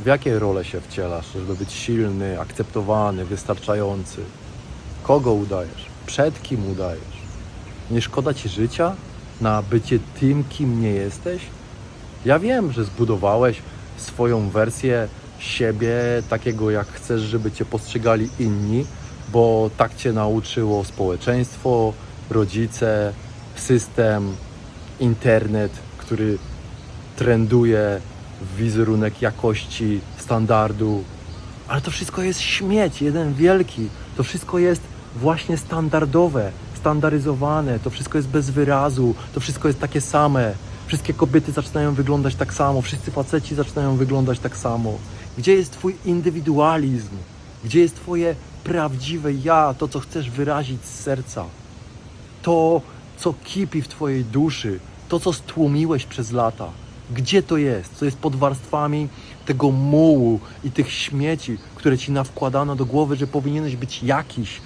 W jakie role się wcielasz, żeby być silny, akceptowany, wystarczający? Kogo udajesz? Przed kim udajesz? Nie szkoda ci życia na bycie tym, kim nie jesteś? Ja wiem, że zbudowałeś swoją wersję siebie, takiego jak chcesz, żeby cię postrzegali inni, bo tak cię nauczyło społeczeństwo, rodzice, system, internet, który trenduje wizerunek jakości, standardu. Ale to wszystko jest śmieć, jeden wielki. To wszystko jest właśnie standardowe, standaryzowane. To wszystko jest bez wyrazu. To wszystko jest takie same. Wszystkie kobiety zaczynają wyglądać tak samo. Wszyscy faceci zaczynają wyglądać tak samo. Gdzie jest Twój indywidualizm? Gdzie jest Twoje prawdziwe ja, to co chcesz wyrazić z serca? to, co kipi w Twojej duszy, to, co stłumiłeś przez lata. Gdzie to jest? Co jest pod warstwami tego mułu i tych śmieci, które Ci nawkładano do głowy, że powinieneś być jakiś,